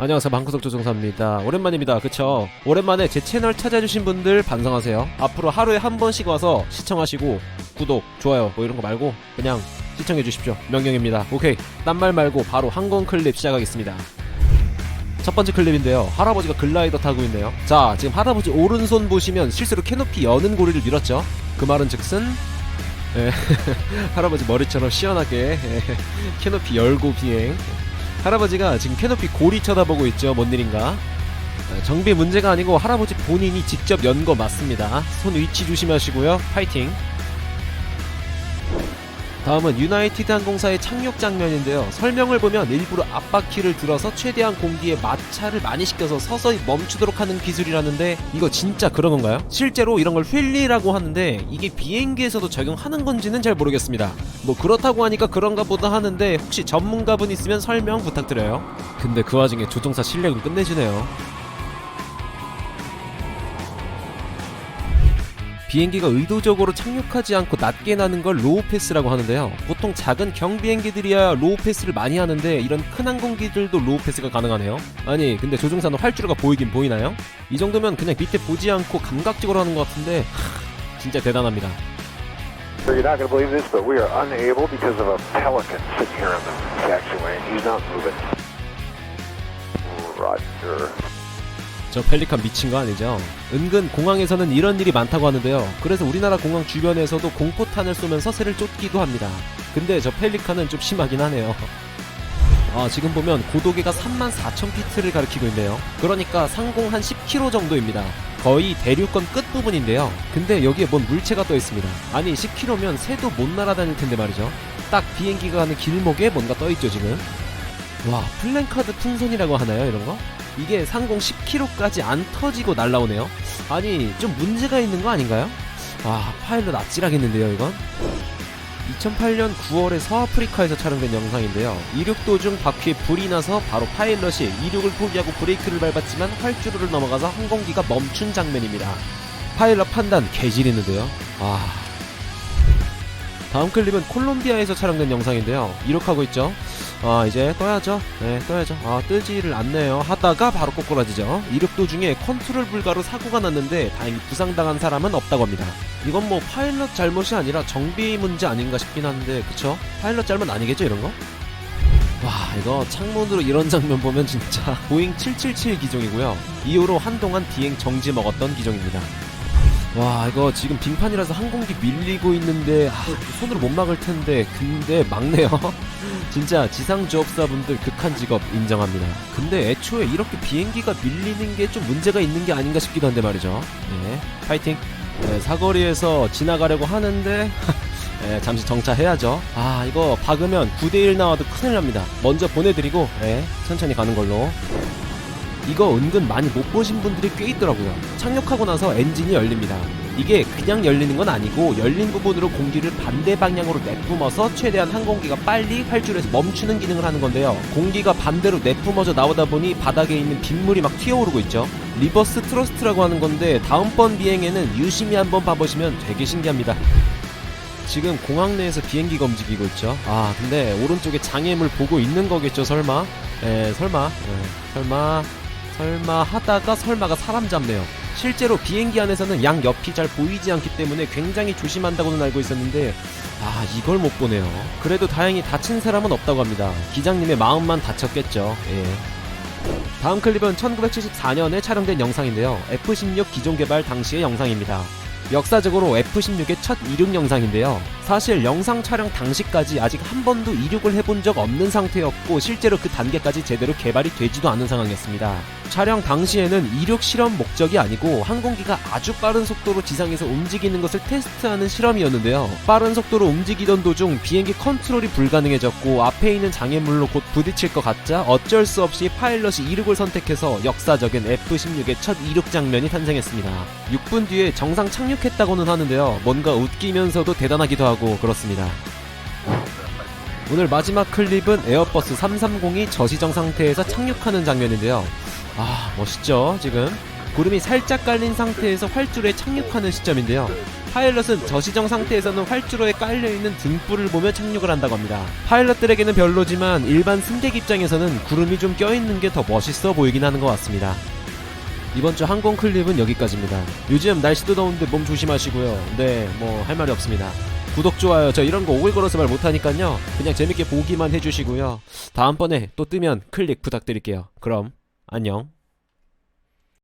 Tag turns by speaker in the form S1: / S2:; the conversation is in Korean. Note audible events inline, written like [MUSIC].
S1: 안녕하세요. 방구석 조종사입니다. 오랜만입니다. 그쵸? 오랜만에 제 채널 찾아주신 분들 반성하세요. 앞으로 하루에 한 번씩 와서 시청하시고 구독 좋아요 뭐 이런 거 말고 그냥 시청해 주십시오. 명령입니다. 오케이. 딴 말 말고 바로 항공 클립 시작하겠습니다. 첫 번째 클립인데요. 할아버지가 글라이더 타고 있네요. 자 지금 할아버지 오른손 보시면 실수로 캐노피 여는 고리를 밀었죠? 그 말은 즉슨? 예, [LAUGHS] 할아버지 머리처럼 시원하게 예, [LAUGHS] 캐노피 열고 비행 할아버지가 지금 캐노피 고리 쳐다보고 있죠. 뭔 일인가? 어, 정비 문제가 아니고 할아버지 본인이 직접 연 거 맞습니다. 손 위치 조심하시고요. 파이팅. 다음은 유나이티드 항공사의 착륙 장면인데요. 설명을 보면 일부러 앞바퀴를 들어서 최대한 공기에 마찰을 많이 시켜서 서서히 멈추도록 하는 기술이라는데 이거 진짜 그런 건가요? 실제로 이런 걸 휠리라고 하는데 이게 비행기에서도 적용하는 건지는 잘 모르겠습니다. 뭐 그렇다고 하니까 그런가 보다 하는데 혹시 전문가분 있으면 설명 부탁드려요. 근데 그 와중에 조종사 실력은 끝내주네요. 비행기가 의도적으로 착륙하지 않고 낮게 나는 걸 로우 패스라고 하는데요. 보통 작은 경비행기들이야 로우 패스를 많이 하는데 이런 큰 항공기들도 로우 패스가 가능하네요. 아니 근데 조종사는 활주로가 보이긴 보이나요? 이 정도면 그냥 밑에 보지 않고 감각적으로 하는 것 같은데 하, 진짜 대단합니다.
S2: So you're not going to believe this, but we are unable because of a pelican sitting here in the taxiway, he's not moving. Roger.
S1: 저 펠리칸 미친 거 아니죠? 은근 공항에서는 이런 일이 많다고 하는데요. 그래서 우리나라 공항 주변에서도 공포탄을 쏘면서 새를 쫓기도 합니다. 근데 저 펠리칸은 좀 심하긴 하네요. 아, 지금 보면 고도계가 34,000피트를 가리키고 있네요. 그러니까 상공 한 10km 정도입니다. 거의 대륙권 끝부분인데요. 근데 여기에 뭔 물체가 떠 있습니다. 아니, 10km면 새도 못 날아다닐 텐데 말이죠. 딱 비행기가 가는 길목에 뭔가 떠 있죠, 지금. 와, 플랜카드 풍선이라고 하나요, 이런 거? 이게 상공 10km까지 안 터지고 날라오네요. 아니 좀 문제가 있는 거 아닌가요? 아 파일럿 아찔하겠는데요 이건? 2008년 9월에 서아프리카에서 촬영된 영상인데요. 이륙 도중 바퀴에 불이 나서 바로 파일럿이 이륙을 포기하고 브레이크를 밟았지만 활주로를 넘어가서 항공기가 멈춘 장면입니다. 파일럿 판단 개질했는데요. 아. 다음 클립은 콜롬비아에서 촬영된 영상인데요. 이륙하고 있죠. 아 이제 떠야죠. 네 떠야죠. 아 뜨지를 않네요. 하다가 바로 꼬꾸라지죠. 이륙 도중에 컨트롤 불가로 사고가 났는데 다행히 부상당한 사람은 없다고 합니다. 이건 뭐 파일럿 잘못이 아니라 정비 문제 아닌가 싶긴 한데 그쵸? 파일럿 잘못 아니겠죠 이런 거? 와 이거 창문으로 이런 [LAUGHS] 장면 보면 진짜 보잉 777 기종이고요. 이후로 한동안 비행 정지 먹었던 기종입니다 와 이거 지금 빙판이라서 항공기 밀리고 있는데 아, 손으로 못 막을 텐데 근데 막네요. [LAUGHS] 진짜 지상 조업사분들 극한 직업 인정합니다. 근데 애초에 이렇게 비행기가 밀리는 게 좀 문제가 있는 게 아닌가 싶기도 한데 말이죠. 네 파이팅. 네, 사거리에서 지나가려고 하는데 [LAUGHS] 네, 잠시 정차해야죠. 아 이거 박으면 9대1 나와도 큰일 납니다. 먼저 보내드리고 네, 천천히 가는 걸로 이거 은근 많이 못 보신 분들이 꽤 있더라고요. 착륙하고 나서 엔진이 열립니다. 이게 그냥 열리는 건 아니고 열린 부분으로 공기를 반대 방향으로 내뿜어서 최대한 항공기가 빨리 활주로에서 멈추는 기능을 하는 건데요. 공기가 반대로 내뿜어져 나오다 보니 바닥에 있는 빗물이 막 튀어오르고 있죠. 리버스 트러스트라고 하는 건데 다음번 비행에는 유심히 한번 봐보시면 되게 신기합니다. 지금 공항 내에서 비행기가 움직이고 있죠. 아 근데 오른쪽에 장애물 보고 있는 거겠죠 설마? 에 설마 에, 설마 설마 하다가 설마가 사람 잡네요. 실제로 비행기 안에서는 양 옆이 잘 보이지 않기 때문에 굉장히 조심한다고는 알고 있었는데 아 이걸 못 보네요. 그래도 다행히 다친 사람은 없다고 합니다. 기장님의 마음만 다쳤겠죠. 예. 다음 클립은 1974년에 촬영된 영상인데요. F-16 기종 개발 당시의 영상입니다. 역사적으로 F-16의 첫 이륙 영상인데요. 사실 영상 촬영 당시까지 아직 한 번도 이륙을 해본 적 없는 상태였고 실제로 그 단계까지 제대로 개발이 되지도 않은 상황이었습니다. 촬영 당시에는 이륙 실험 목적이 아니고 항공기가 아주 빠른 속도로 지상에서 움직이는 것을 테스트하는 실험이었는데요. 빠른 속도로 움직이던 도중 비행기 컨트롤이 불가능해졌고 앞에 있는 장애물로 곧 부딪힐 것 같자 어쩔 수 없이 파일럿이 이륙을 선택해서 역사적인 F-16의 첫 이륙 장면이 탄생했습니다. 6분 뒤에 정상 착륙했다고는 하는데요. 뭔가 웃기면서도 대단하기도 하고 그렇습니다. 오늘 마지막 클립은 에어버스 330이 저시정 상태에서 착륙하는 장면인데요. 아, 멋있죠, 지금? 구름이 살짝 깔린 상태에서 활주로에 착륙하는 시점인데요. 파일럿은 저시정 상태에서는 활주로에 깔려있는 등불을 보며 착륙을 한다고 합니다. 파일럿들에게는 별로지만 일반 승객 입장에서는 구름이 좀 껴있는 게 더 멋있어 보이긴 하는 것 같습니다. 이번 주 항공 클립은 여기까지입니다. 요즘 날씨도 더운데 몸 조심하시고요. 네, 뭐 할 말이 없습니다. 구독, 좋아요, 저 이런 거 오글거려서 말 못하니까요. 그냥 재밌게 보기만 해주시고요. 다음번에 또 뜨면 클릭 부탁드릴게요. 그럼, 안녕.